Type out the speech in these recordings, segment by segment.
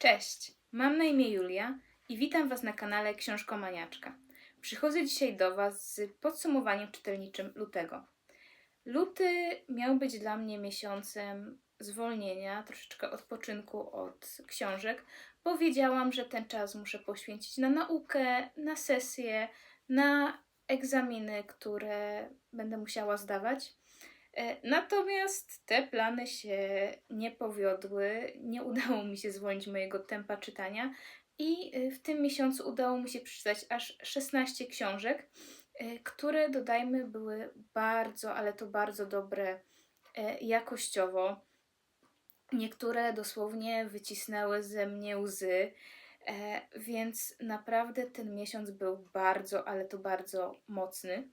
Cześć, mam na imię Julia i witam Was na kanale Książkomaniaczka. Przychodzę dzisiaj do Was z podsumowaniem czytelniczym lutego. Luty miał być dla mnie miesiącem zwolnienia, troszeczkę odpoczynku od książek, bo wiedziałam, że ten czas muszę poświęcić na naukę, na sesje, na egzaminy, które będę musiała zdawać. E, Natomiast te plany się nie powiodły, nie udało mi się zwolnić mojego tempa czytania i e, w tym miesiącu udało mi się przeczytać aż 16 książek, e, które dodajmy były bardzo, ale to bardzo dobre jakościowo. Niektóre dosłownie wycisnęły ze mnie łzy, więc naprawdę ten miesiąc był bardzo, ale to bardzo mocny.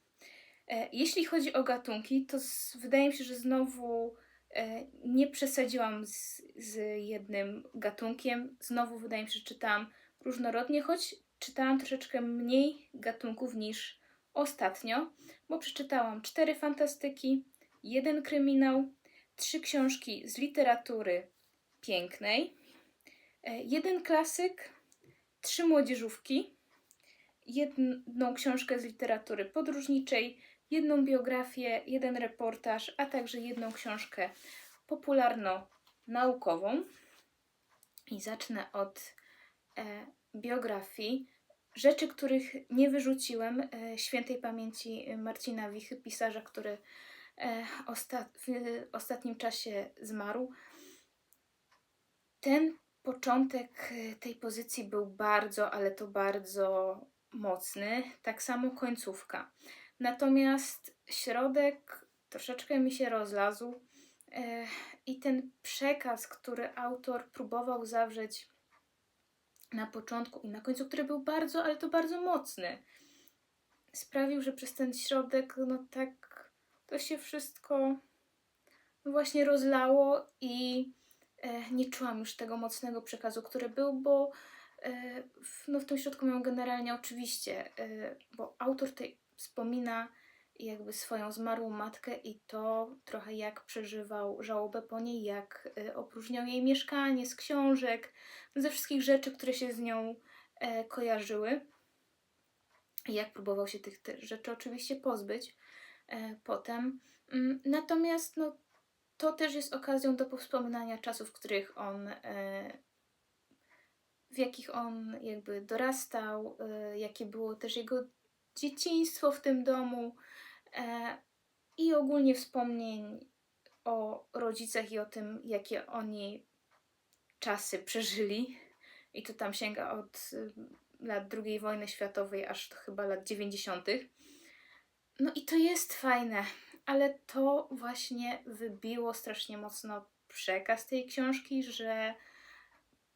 E, Jeśli chodzi o gatunki, to z, wydaje mi się, że znowu e, nie przesadziłam z, z jednym gatunkiem. Znowu wydaje mi się, że czytałam różnorodnie, choć czytałam troszeczkę mniej gatunków niż ostatnio, bo przeczytałam cztery fantastyki, jeden kryminał, trzy książki z literatury pięknej, e, jeden klasyk, trzy młodzieżówki, jedną książkę z literatury podróżniczej, jedną biografię, jeden reportaż, a także jedną książkę popularno-naukową. I zacznę od e, biografii. Rzeczy, których nie wyrzuciłem, e, świętej pamięci Marcina Wichy, pisarza, który e, osta- w ostatnim czasie zmarł. Ten początek e, tej pozycji był bardzo, ale to bardzo mocny. Tak samo końcówka. Natomiast środek troszeczkę mi się rozlazł e, i ten przekaz, który autor próbował zawrzeć na początku i na końcu, który był bardzo, ale to bardzo mocny, sprawił, że przez ten środek, no tak, to się wszystko właśnie rozlało i e, nie czułam już tego mocnego przekazu, który był, bo e, w, no w tym środku miał generalnie oczywiście, bo autor tej wspomina jakby swoją zmarłą matkę i to trochę jak przeżywał żałobę po niej, jak e, opróżniał jej mieszkanie z książek, ze wszystkich rzeczy, które się z nią e, kojarzyły. Jak próbował się tych, rzeczy oczywiście pozbyć e, potem. Mm, Natomiast no, to też jest okazją do powspominania czasów, w których on, e, w jakich on jakby dorastał, jakie było też jego dzieciństwo w tym domu e, i ogólnie wspomnień o rodzicach i o tym, jakie oni czasy przeżyli. I to tam sięga od y, lat II wojny światowej aż do chyba lat 90. No i to jest fajne, ale to właśnie wybiło strasznie mocno przekaz tej książki, że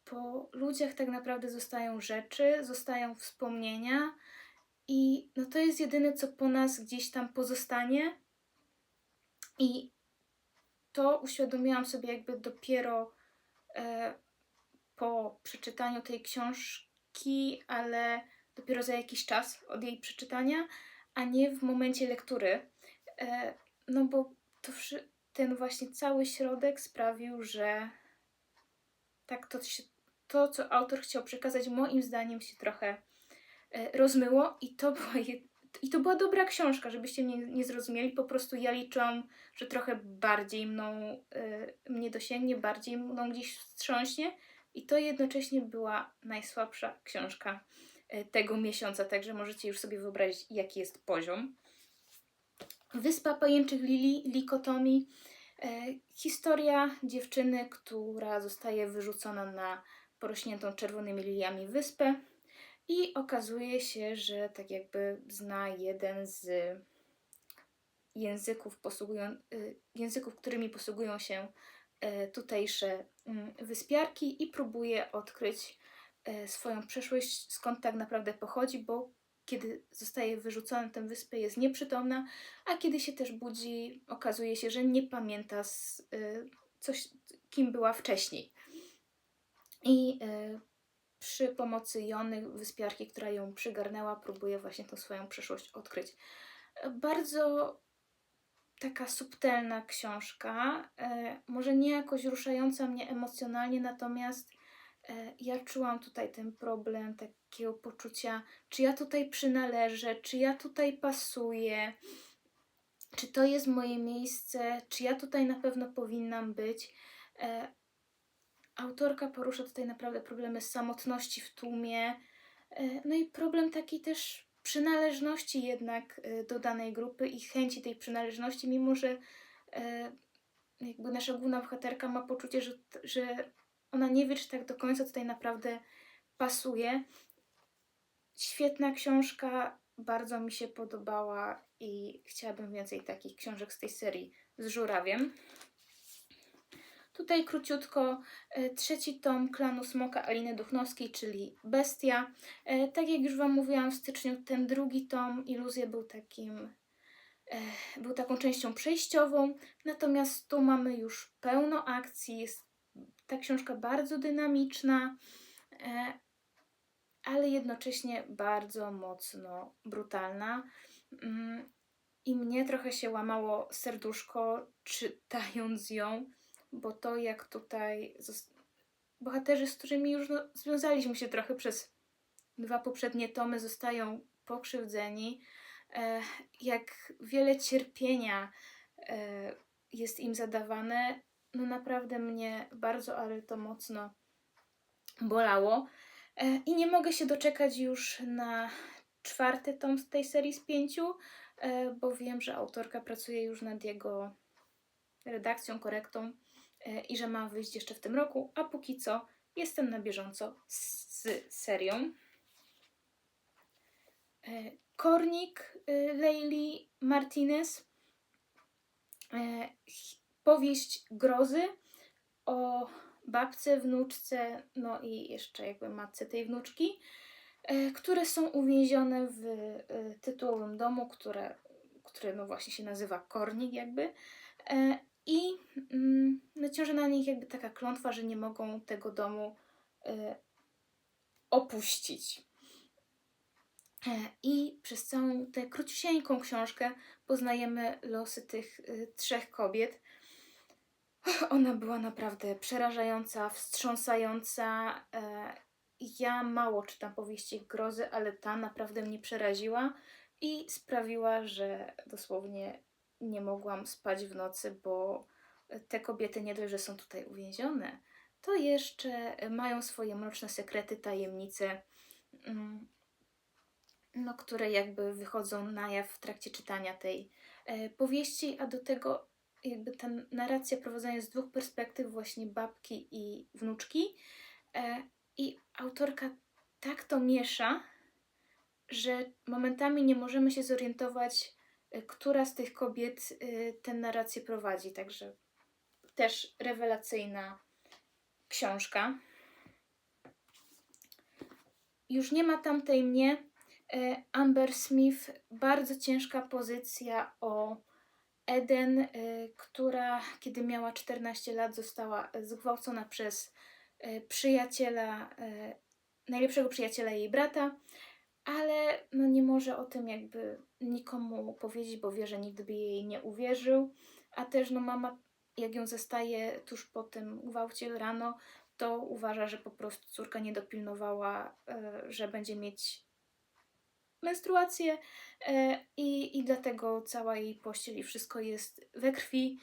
po ludziach tak naprawdę zostają rzeczy, zostają wspomnienia i no to jest jedyne, co po nas gdzieś tam pozostanie. I to uświadomiłam sobie jakby dopiero e, po przeczytaniu tej książki, ale dopiero za jakiś czas od jej przeczytania, a nie w momencie lektury. E, no bo to, ten właśnie cały środek sprawił, że tak to, się, to, co autor chciał przekazać, moim zdaniem się trochę rozmyło i to była, i to była dobra książka, żebyście mnie nie zrozumieli. Po prostu ja liczyłam, że trochę bardziej mną, e, mnie dosięgnie, bardziej mną gdzieś wstrząśnie i to jednocześnie była najsłabsza książka e, tego miesiąca, także możecie już sobie wyobrazić, jaki jest poziom. Wyspa Pajęczych Lili, Likotomi. E, historia dziewczyny, która zostaje wyrzucona na porośniętą czerwonymi liliami wyspę i okazuje się, że tak jakby zna jeden z języków, posługują, y, języków którymi posługują się e, tutejsze mm, wyspiarki i próbuje odkryć swoją przeszłość, skąd tak naprawdę pochodzi, bo kiedy zostaje wyrzucona na tę wyspę, jest nieprzytomna, a kiedy się też budzi, okazuje się, że nie pamięta z, y, coś, kim była wcześniej. I y, przy pomocy Jony, wyspiarki, która ją przygarnęła, próbuje właśnie tą swoją przeszłość odkryć. Bardzo taka subtelna książka, e, może nie jakoś ruszająca mnie emocjonalnie, natomiast E, ja czułam tutaj ten problem takiego poczucia, czy ja tutaj przynależę, czy ja tutaj pasuję, czy to jest moje miejsce, czy ja tutaj na pewno powinnam być. Autorka porusza tutaj naprawdę problemy samotności w tłumie, e, no i problem taki też przynależności jednak e, do danej grupy i chęci tej przynależności, mimo że e, jakby nasza główna bohaterka ma poczucie, że, że ona nie wie, czy tak do końca tutaj naprawdę pasuje. Świetna książka, bardzo mi się podobała i chciałabym więcej takich książek z tej serii z żurawiem. Tutaj króciutko e, trzeci tom klanu Smoka Aliny Duchnowskiej, czyli Bestia. E, tak jak już Wam mówiłam w styczniu, ten drugi tom Iluzja był takim e, był taką częścią przejściową, natomiast tu mamy już pełno akcji, jest ta książka bardzo dynamiczna, ale jednocześnie bardzo mocno brutalna. Mm, I mnie trochę się łamało serduszko czytając ją, bo to jak tutaj bohaterzy, z którymi już no, związaliśmy się trochę przez dwa poprzednie tomy, zostają pokrzywdzeni, e, jak wiele cierpienia e, jest im zadawane, no naprawdę mnie bardzo, ale to mocno bolało. E, I nie mogę się doczekać już na czwarty tom z tej serii z pięciu, bo wiem, że autorka pracuje już nad jego redakcją, korektą i że ma wyjść jeszcze w tym roku, a póki co jestem na bieżąco z, serią. Kornik Leili Martinez. Powieść grozy o babce, wnuczce, no i jeszcze jakby matce tej wnuczki, e, które są uwięzione w e, tytułowym domu, które, które no właśnie się nazywa Kornik jakby. E, I mm, no ciąży na nich jakby taka klątwa, że nie mogą tego domu opuścić. I przez całą tę króciusieńką książkę poznajemy losy tych trzech kobiet, ona była naprawdę przerażająca, wstrząsająca. E, ja mało czytam powieści grozy, ale ta naprawdę mnie przeraziła i sprawiła, że dosłownie nie mogłam spać w nocy, bo te kobiety nie dość, że są tutaj uwięzione, to jeszcze mają swoje mroczne sekrety, tajemnice, mm, no, które jakby wychodzą na jaw w trakcie czytania tej e, powieści, a do tego jakby ta narracja prowadzona jest z dwóch perspektyw, właśnie babki i wnuczki. E, I autorka tak to miesza, że momentami nie możemy się zorientować, która z tych kobiet e, tę narrację prowadzi. Także też rewelacyjna książka. Już nie ma tamtej mnie. Amber Smith, bardzo ciężka pozycja o Eden, y, która kiedy miała 14 lat została zgwałcona przez y, przyjaciela, y, najlepszego przyjaciela jej brata, ale no nie może o tym jakby nikomu powiedzieć, bo wie, że nigdy by jej nie uwierzył, a też no mama jak ją zostaje tuż po tym gwałcie rano, to uważa, że po prostu córka nie dopilnowała, że będzie mieć menstruację e, i, i dlatego cała jej pościel i wszystko jest we krwi.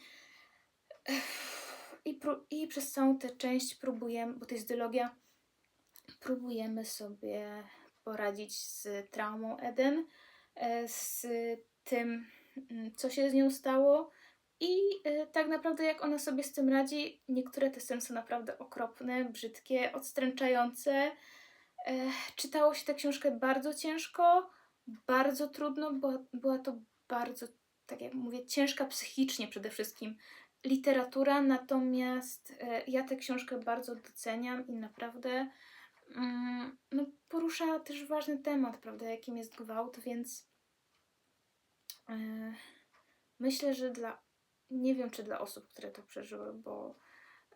I, I przez całą tę część próbujemy, bo to jest dylogia, próbujemy sobie poradzić z traumą Eden, e, z tym, mm, co się z nią stało. I e, tak naprawdę, jak ona sobie z tym radzi, niektóre te sceny są naprawdę okropne, brzydkie, odstręczające. czytało się tę książkę bardzo ciężko, bardzo trudno, bo była to bardzo, tak jak mówię, ciężka psychicznie przede wszystkim literatura, natomiast e, ja tę książkę bardzo doceniam i naprawdę no, porusza też ważny temat, prawda, jakim jest gwałt, więc e, myślę, że dla, nie wiem czy dla osób, które to przeżyły, bo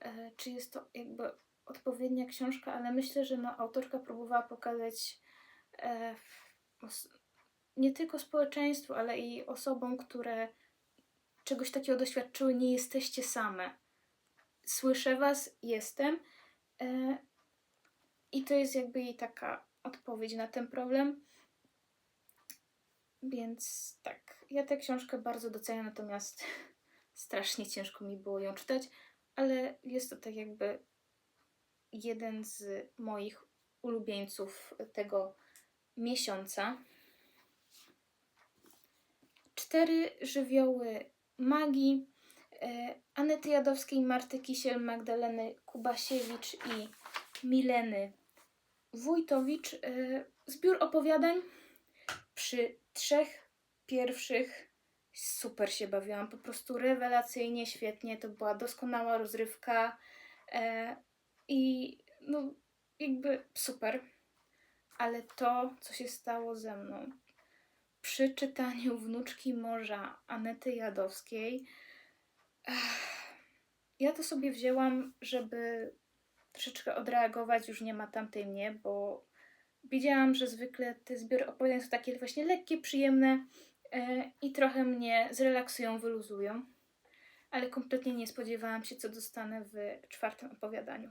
e, czy jest to jakby odpowiednia książka, ale myślę, że no, autorka próbowała pokazać nie tylko społeczeństwu, ale i osobom, które czegoś takiego doświadczyły, nie jesteście same. Słyszę Was, jestem. I to jest jakby jej taka odpowiedź na ten problem. Więc tak, ja tę książkę bardzo doceniam, natomiast strasznie ciężko mi było ją czytać, ale jest to tak jakby jeden z moich ulubieńców tego miesiąca. Cztery żywioły magii e, Anety Jadowskiej, Marty Kisiel, Magdaleny Kubasiewicz i Mileny Wójtowicz. E, zbiór opowiadań przy trzech pierwszych super się bawiłam, po prostu rewelacyjnie, świetnie, to była doskonała rozrywka e, i no jakby super. Ale to, co się stało ze mną przy czytaniu Wnuczki Morza Anety Jadowskiej, ja to sobie wzięłam, żeby troszeczkę odreagować, już nie ma tamtej mnie, bo widziałam, że zwykle te zbiory opowiadań są takie właśnie lekkie, przyjemne e, i trochę mnie zrelaksują, wyluzują. Ale kompletnie nie spodziewałam się, co dostanę w czwartym opowiadaniu.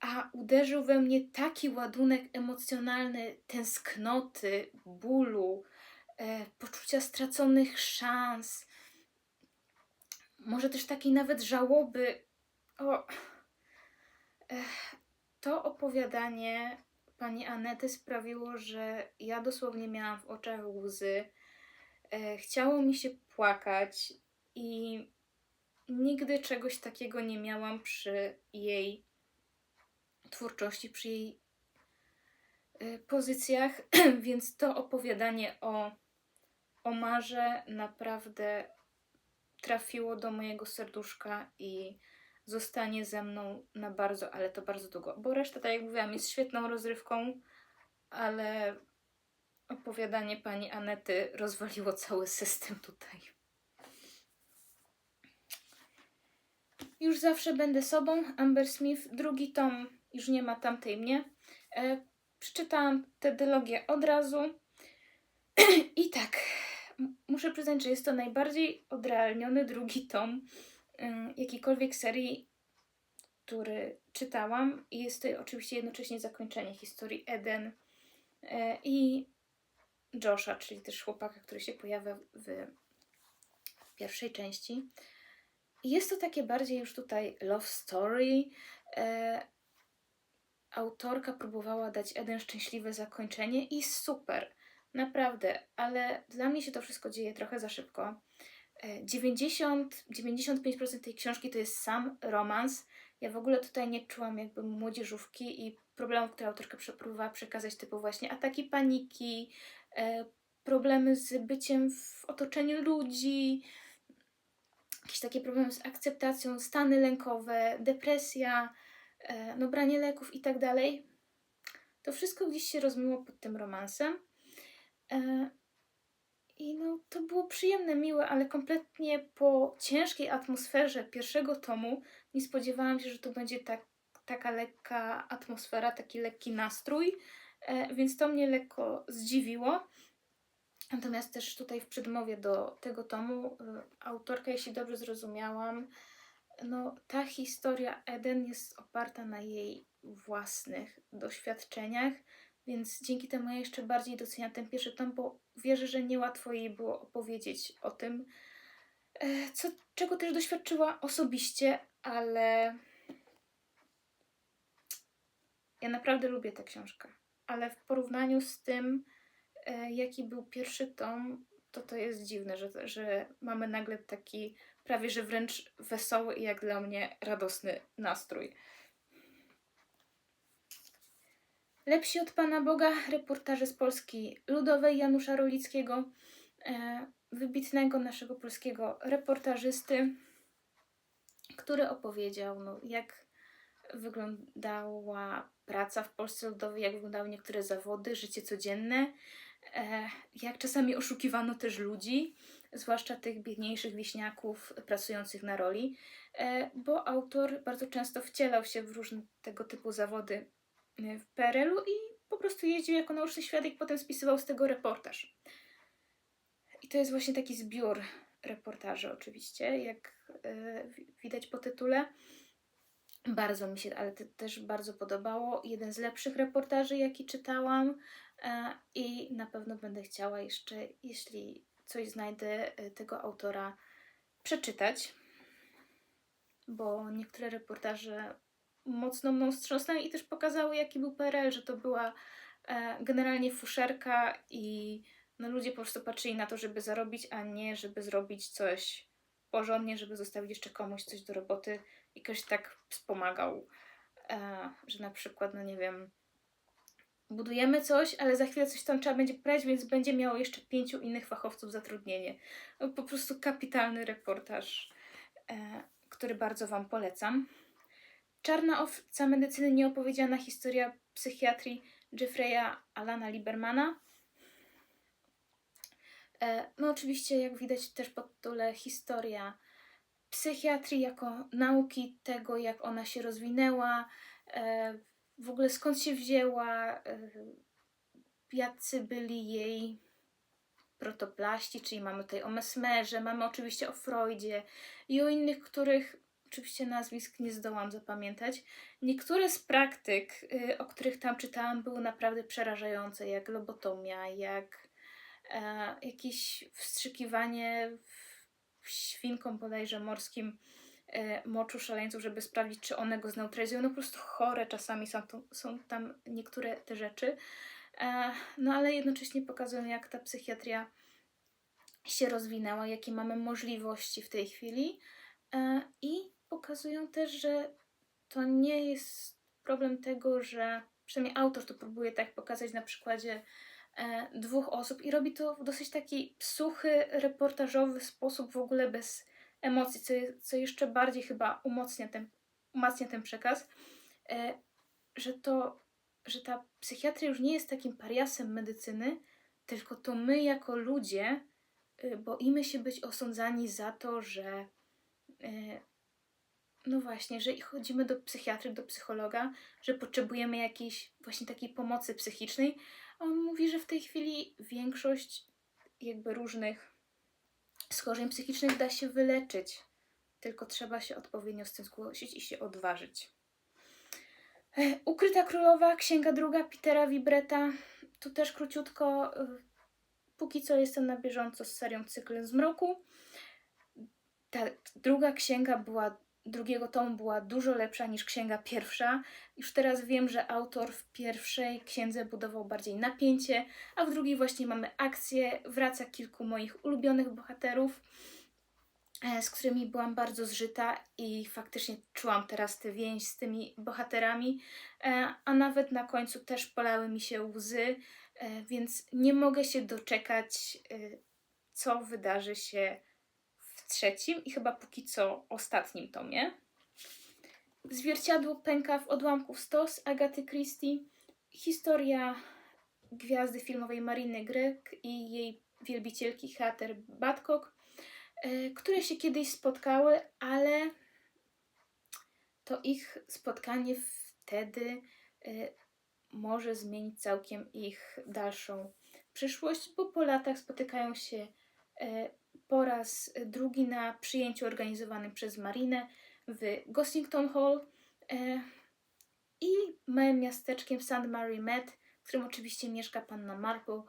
A uderzył we mnie taki ładunek emocjonalny tęsknoty, bólu, e, poczucia straconych szans, może też takiej nawet żałoby. O, to opowiadanie pani Anety sprawiło, że ja dosłownie miałam w oczach łzy. Chciało mi się płakać i nigdy czegoś takiego nie miałam przy jej twórczości, przy jej e, pozycjach, więc to opowiadanie o Omarze naprawdę trafiło do mojego serduszka i zostanie ze mną na bardzo, ale to bardzo długo. Bo reszta, tak jak mówiłam, jest świetną rozrywką, ale opowiadanie pani Anety rozwaliło cały system tutaj. Już zawsze będę sobą. Amber Smith, drugi tom, już nie ma tamtej mnie. E, przeczytałam tę dylogię od razu. I tak, muszę przyznać, że jest to najbardziej odrealniony drugi tom jakiejkolwiek serii, który czytałam. I jest to oczywiście jednocześnie zakończenie historii Eden y, i Josha, czyli też chłopaka, który się pojawia w pierwszej części. Jest to takie bardziej już tutaj love story. Y, autorka próbowała dać Eden szczęśliwe zakończenie i super, naprawdę, ale dla mnie się to wszystko dzieje trochę za szybko. 90-95% tej książki to jest sam romans. Ja w ogóle tutaj nie czułam jakby młodzieżówki i problemów, które autorka próbowała przekazać, typu właśnie ataki paniki, e, problemy z byciem w otoczeniu ludzi, jakieś takie problemy z akceptacją, stany lękowe, depresja, e, no branie leków i tak dalej. To wszystko gdzieś się rozmyło pod tym romansem. I no, to było przyjemne, miłe, ale kompletnie po ciężkiej atmosferze pierwszego tomu nie spodziewałam się, że to będzie tak, taka lekka atmosfera, taki lekki nastrój, e, więc to mnie lekko zdziwiło. Natomiast też tutaj w przedmowie do tego tomu e, autorka, jeśli dobrze zrozumiałam, no ta historia Eden jest oparta na jej własnych doświadczeniach, więc dzięki temu ja jeszcze bardziej doceniam ten pierwszy tom, bo wierzę, że niełatwo jej było opowiedzieć o tym, e, co, czego też doświadczyła osobiście, ale ja naprawdę lubię tę książkę. Ale w porównaniu z tym, e, jaki był pierwszy tom, to to jest dziwne, że, że mamy nagle taki prawie że wręcz wesoły i jak dla mnie radosny nastrój. Lepsi od Pana Boga? Reportaże z Polski Ludowej Janusza Rolickiego, e, wybitnego naszego polskiego reportażysty, który opowiedział, no, jak wyglądała praca w Polsce Ludowej, jak wyglądały niektóre zawody, życie codzienne, e, jak czasami oszukiwano też ludzi, zwłaszcza tych biedniejszych wieśniaków pracujących na roli, e, bo autor bardzo często wcielał się w różne tego typu zawody w PRL-u i po prostu jeździł jako nauczny świadek, potem spisywał z tego reportaż. I to jest właśnie taki zbiór reportaży, oczywiście, jak yy, widać po tytule. Bardzo mi się, ale te, też bardzo podobało. Jeden z lepszych reportaży, jaki czytałam. E, I na pewno będę chciała jeszcze, jeśli coś znajdę, tego autora przeczytać, bo niektóre reportaże mocno mną wstrząsnęły i też pokazały, jaki był PRL, że to była e, generalnie fuszerka i no, ludzie po prostu patrzyli na to, żeby zarobić, a nie żeby zrobić coś porządnie, żeby zostawić jeszcze komuś coś do roboty i ktoś tak wspomagał, e, że na przykład, no nie wiem, budujemy coś, ale za chwilę coś tam trzeba będzie poprawić, więc będzie miało jeszcze pięciu innych fachowców zatrudnienie. No, po prostu kapitalny reportaż, e, który bardzo Wam polecam. Czarna owca medycyny nieopowiedziana historia psychiatrii Jeffreya Alana Libermana. E, no oczywiście, jak widać też pod tytule historia psychiatrii jako nauki, tego jak ona się rozwinęła, e, w ogóle skąd się wzięła, e, jacy byli jej protoplaści, czyli mamy tutaj o Mesmerze, mamy oczywiście o Freudzie i o innych, których oczywiście nazwisk nie zdołam zapamiętać. Niektóre z praktyk, y, o których tam czytałam, były naprawdę przerażające, jak lobotomia, jak e, jakieś wstrzykiwanie świnką bodajże morskim e, moczu szaleńców, żeby sprawdzić, czy one go zneutralizują. No po prostu chore czasami są, są tam niektóre te rzeczy. E, no ale jednocześnie pokazują, jak ta psychiatria się rozwinęła, jakie mamy możliwości w tej chwili. E, I pokazują też, że to nie jest problem tego, że przynajmniej autor to próbuje tak pokazać na przykładzie e, dwóch osób i robi to w dosyć taki suchy, reportażowy sposób, w ogóle bez emocji, co, co jeszcze bardziej chyba umocnia ten, umacnia ten przekaz, e, że to, że ta psychiatria już nie jest takim pariasem medycyny, tylko to my jako ludzie y, boimy się być osądzani za to, że y, no właśnie, że chodzimy do psychiatry, do psychologa, że potrzebujemy jakiejś właśnie takiej pomocy psychicznej, a on mówi, że w tej chwili większość jakby różnych schorzeń psychicznych da się wyleczyć, tylko trzeba się odpowiednio z tym zgłosić i się odważyć. E, Ukryta Królowa, księga druga Petera Vibreta. Tu też króciutko. e, Póki co jestem na bieżąco z serią Cykl Zmroku. Ta druga księga była drugiego tomu była dużo lepsza niż księga pierwsza. Już teraz wiem, że autor w pierwszej księdze budował bardziej napięcie, a w drugiej właśnie mamy akcję. Wraca kilku moich ulubionych bohaterów, e, z którymi byłam bardzo zżyta i faktycznie czułam teraz tę więź z tymi bohaterami, e, a nawet na końcu też polały mi się łzy, e, więc nie mogę się doczekać, co wydarzy się trzecim i chyba póki co ostatnim tomie. Zwierciadło pęka w odłamków stos Agaty Christie. Historia gwiazdy filmowej Mariny Gregg i jej wielbicielki Heather Badcock, e, które się kiedyś spotkały, ale to ich spotkanie wtedy e, może zmienić całkiem ich dalszą przyszłość, bo po latach spotykają się e, po raz drugi na przyjęciu organizowanym przez Marinę w Gossington Hall e, i małym miasteczkiem St. Mary Met, w którym oczywiście mieszka panna Marple,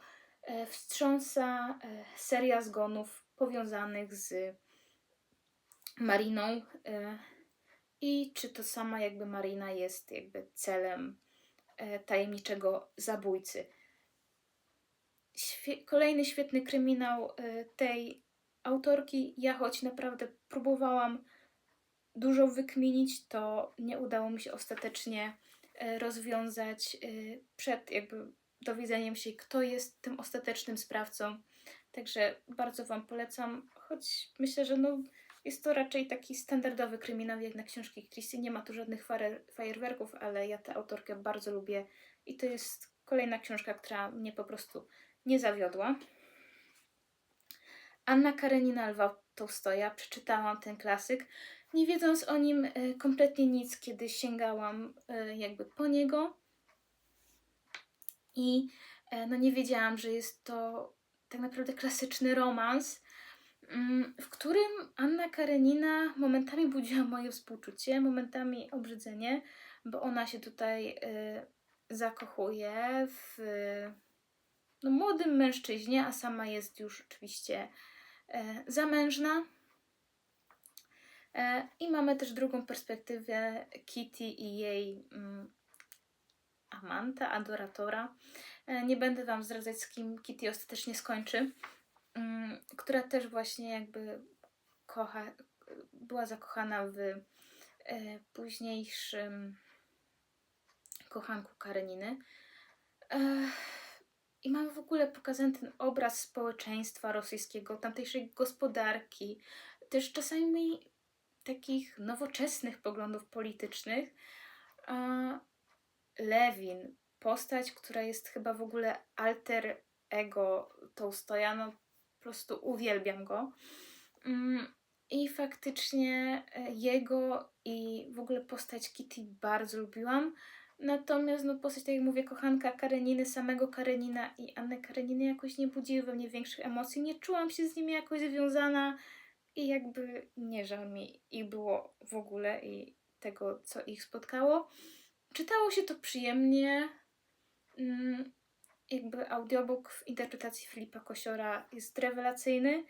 wstrząsa e, seria zgonów powiązanych z Mariną e, i czy to sama jakby Marina jest jakby celem tajemniczego zabójcy. Świe- kolejny świetny kryminał tej autorki. Ja choć naprawdę próbowałam dużo wykminić, to nie udało mi się ostatecznie e, rozwiązać e, przed jakby dowiedzeniem się, kto jest tym ostatecznym sprawcą. Także bardzo Wam polecam, choć myślę, że no, jest to raczej taki standardowy kryminał jak na książki Christie. Nie ma tu żadnych fajerwerków, ale ja tę autorkę bardzo lubię i to jest kolejna książka, która mnie po prostu nie zawiodła. Anna Karenina Lwa Tołstoja. Przeczytałam ten klasyk, nie wiedząc o nim e, kompletnie nic, kiedy sięgałam e, jakby po niego. I e, no nie wiedziałam, że jest to tak naprawdę klasyczny romans. mm, w którym Anna Karenina momentami budziła moje współczucie, momentami obrzydzenie, bo ona się tutaj zakochuje w no, młodym mężczyźnie, a sama jest już oczywiście zamężna. E, I mamy też drugą perspektywę Kitty i jej mm, amanta, adoratora. E, nie będę Wam zdradzać, z kim Kitty ostatecznie skończy, mm, która też właśnie jakby kocha, była zakochana w e, późniejszym kochanku Kareniny. I mamy w ogóle pokazany ten obraz społeczeństwa rosyjskiego, tamtejszej gospodarki, też czasami takich nowoczesnych poglądów politycznych. Lewin, postać, która jest chyba w ogóle alter ego Tołstoja, no po prostu uwielbiam go. Mm, I faktycznie e, jego i w ogóle postać Kitty bardzo lubiłam. Natomiast, no, postać, tak jak mówię, kochanka Kareniny, samego Karenina i Anny Kareniny jakoś nie budziły we mnie większych emocji. Nie czułam się z nimi jakoś związana i jakby nie żal mi ich było w ogóle i tego, co ich spotkało. Czytało się to przyjemnie. Mm, jakby audiobook w interpretacji Filipa Kosiora jest rewelacyjny,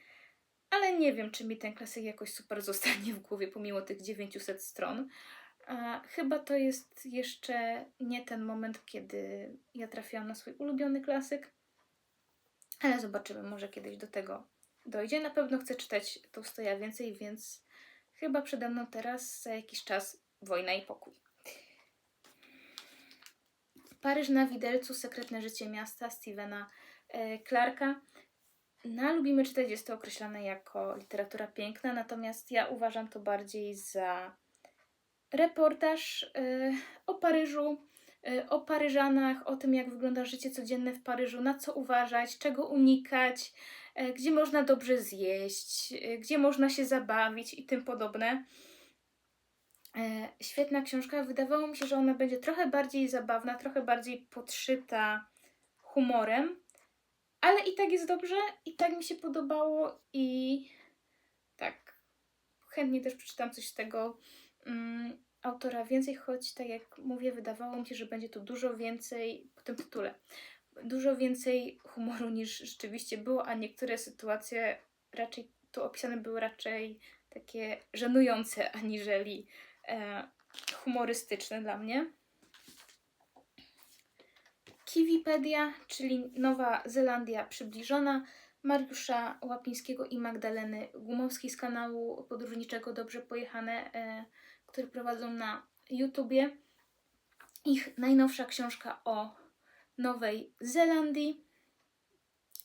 ale nie wiem, czy mi ten klasyk jakoś super zostanie w głowie pomimo tych 900 stron. A chyba to jest jeszcze nie ten moment, kiedy ja trafiłam na swój ulubiony klasyk, ale zobaczymy, może kiedyś do tego dojdzie. Na pewno chcę czytać Tolstoja więcej, więc chyba przede mną teraz za jakiś czas Wojna i Pokój. Paryż na widelcu, sekretne życie miasta Stevena e, Clarka. Na Lubimy czytać jest to określane jako literatura piękna, natomiast ja uważam to bardziej za reportaż e, o Paryżu, e, o Paryżanach, o tym, jak wygląda życie codzienne w Paryżu, na co uważać, czego unikać, e, gdzie można dobrze zjeść, gdzie można się zabawić i tym podobne. Świetna książka. Wydawało mi się, że ona będzie trochę bardziej zabawna, trochę bardziej podszyta humorem, ale i tak jest dobrze, i tak mi się podobało i tak chętnie też przeczytam coś z tego mm, autora więcej, choć tak jak mówię, wydawało mi się, że będzie tu dużo więcej po tym tytule. Dużo więcej humoru niż rzeczywiście było, a niektóre sytuacje raczej tu opisane były raczej takie żenujące, aniżeli e, humorystyczne dla mnie. Kiwipedia, czyli Nowa Zelandia przybliżona, Mariusza Łapińskiego i Magdaleny Gumowskiej z kanału podróżniczego Dobrze Pojechane, e, który prowadzą na YouTubie. Ich najnowsza książka o Nowej Zelandii.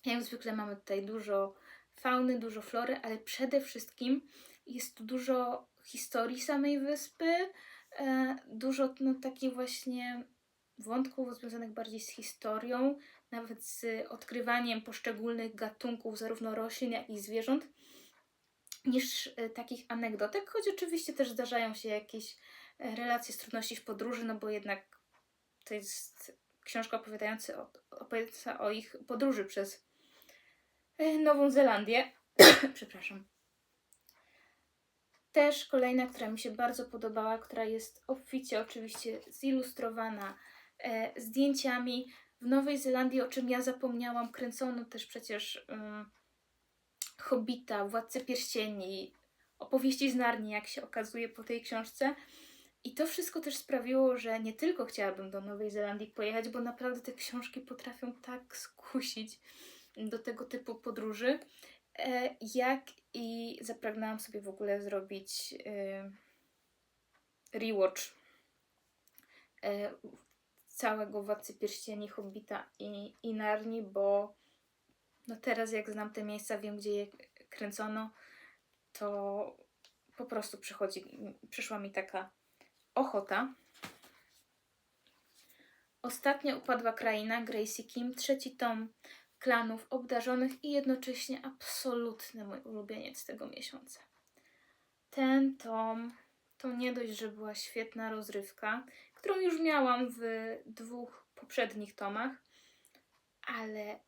Jak zwykle mamy tutaj dużo fauny, dużo flory, ale przede wszystkim jest tu dużo historii samej wyspy, e, dużo no, takich właśnie wątków związanych bardziej z historią, nawet z odkrywaniem poszczególnych gatunków, zarówno roślin, jak i zwierząt, niż e, takich anegdotek, choć oczywiście też zdarzają się jakieś e, relacje z trudności w podróży, no bo jednak to jest książka opowiadająca o, opowiadająca o ich podróży przez Nową Zelandię. Przepraszam. Też kolejna, która mi się bardzo podobała, która jest obficie oczywiście zilustrowana e, zdjęciami. W Nowej Zelandii, o czym ja zapomniałam, kręcono też przecież um, Hobbita, Władcę Pierścieni, opowieści z Narni, jak się okazuje po tej książce. I to wszystko też sprawiło, że nie tylko chciałabym do Nowej Zelandii pojechać, bo naprawdę te książki potrafią tak skusić do tego typu podróży, E, jak i zapragnęłam sobie w ogóle zrobić e, rewatch e, całego Władcy Pierścieni, Hobbita i, i Narni, bo no teraz jak znam te miejsca, wiem gdzie je kręcono, to po prostu przychodzi, przyszła mi taka ochota. Ostatnio upadła kraina Gracie Kim, trzeci tom klanów obdarzonych i jednocześnie absolutny mój ulubieniec tego miesiąca. Ten tom to nie dość, że była świetna rozrywka, którą już miałam w dwóch poprzednich tomach, ale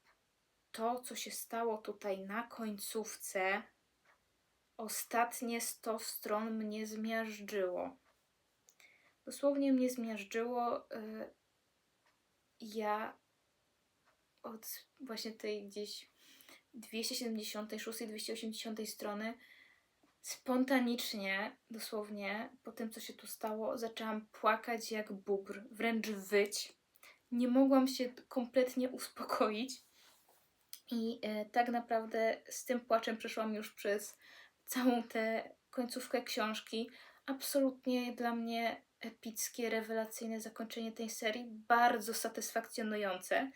to, co się stało tutaj na końcówce, ostatnie 100 stron mnie zmiażdżyło. Dosłownie mnie zmiażdżyło. y, Ja od właśnie tej gdzieś 276-280 strony spontanicznie, dosłownie, po tym co się tu stało, zaczęłam płakać jak bubr, wręcz wyć. Nie mogłam się kompletnie uspokoić. I e, tak naprawdę z tym płaczem przeszłam już przez całą tę końcówkę książki. Absolutnie dla mnie epickie, rewelacyjne zakończenie tej serii, bardzo satysfakcjonujące.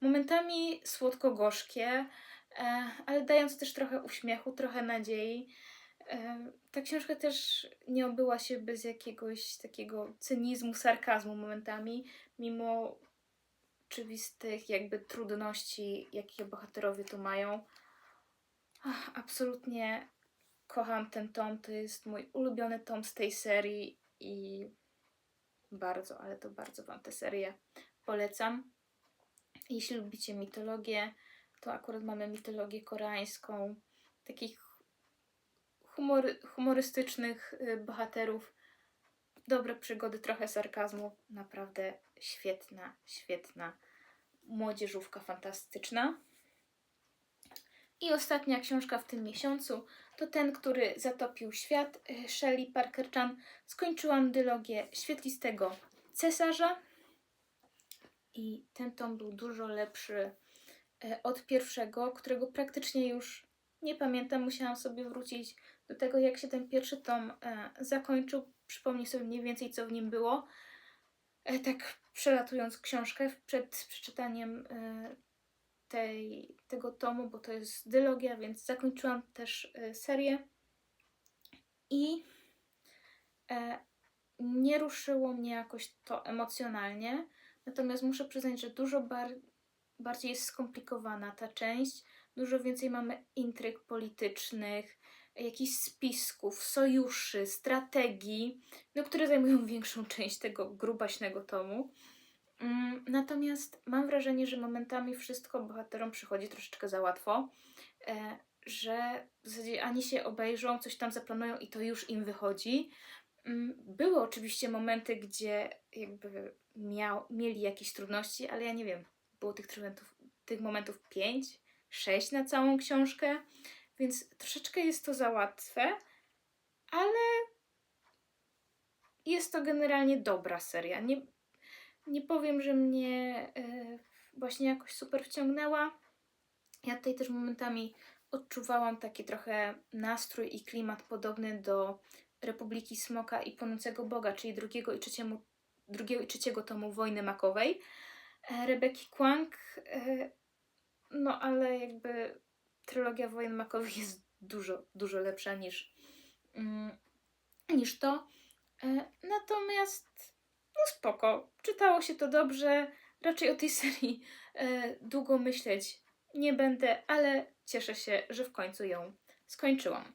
Momentami słodko-gorzkie, e, ale dając też trochę uśmiechu, trochę nadziei. E, Ta książka też nie obyła się bez jakiegoś takiego cynizmu, sarkazmu momentami, mimo oczywistych jakby trudności, jakie bohaterowie tu mają. Ach, absolutnie kocham ten tom, to jest mój ulubiony tom z tej serii i bardzo, ale to bardzo Wam tę serię polecam. Jeśli lubicie mitologię, to akurat mamy mitologię koreańską, takich humory, humorystycznych y, bohaterów, dobre przygody, trochę sarkazmu, naprawdę świetna, świetna młodzieżówka fantastyczna. I ostatnia książka w tym miesiącu to ten, który zatopił świat, Shelley Parker-Chan. Skończyłam dylogię Świetlistego Cesarza i ten tom był dużo lepszy e, od pierwszego, którego praktycznie już nie pamiętam. Musiałam sobie wrócić do tego, jak się ten pierwszy tom e, zakończył. Przypomnij sobie mniej więcej, co w nim było. E, tak przelatując książkę przed przeczytaniem e, tej, tego tomu, bo to jest dylogia, więc zakończyłam też e, serię. I nie ruszyło mnie jakoś to emocjonalnie. Natomiast muszę przyznać, że dużo bar- bardziej jest skomplikowana ta część. Dużo więcej mamy intryg politycznych, jakichś spisków, sojuszy, strategii, no, które zajmują większą część tego grubaśnego tomu. Mm, Natomiast mam wrażenie, że momentami wszystko bohaterom przychodzi troszeczkę za łatwo, e, że w zasadzie ani się obejrzą, coś tam zaplanują i to już im wychodzi. Mm, Były oczywiście momenty, gdzie jakby miał, mieli jakieś trudności, ale ja nie wiem, było tych tych momentów pięć, sześć na całą książkę, więc troszeczkę jest to za łatwe, ale jest to generalnie dobra seria. Nie, nie powiem, że mnie e, właśnie jakoś super wciągnęła. Ja tutaj też momentami odczuwałam taki trochę nastrój i klimat podobny do Republiki Smoka i Płonącego Boga, czyli drugiego i, trzeciemu, drugiego i trzeciego tomu Wojny Makowej. E, Rebeki Kwang, e, no ale jakby trylogia Wojen Makowych jest dużo, dużo lepsza niż, mm, niż to. E, Natomiast no spoko, czytało się to dobrze. Raczej o tej serii e, długo myśleć nie będę, ale cieszę się, że w końcu ją skończyłam.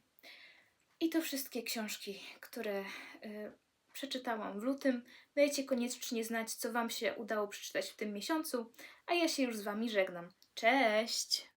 I to wszystkie książki, które e, przeczytałam w lutym. Dajcie koniecznie znać, co Wam się udało przeczytać w tym miesiącu, a ja się już z Wami żegnam. Cześć!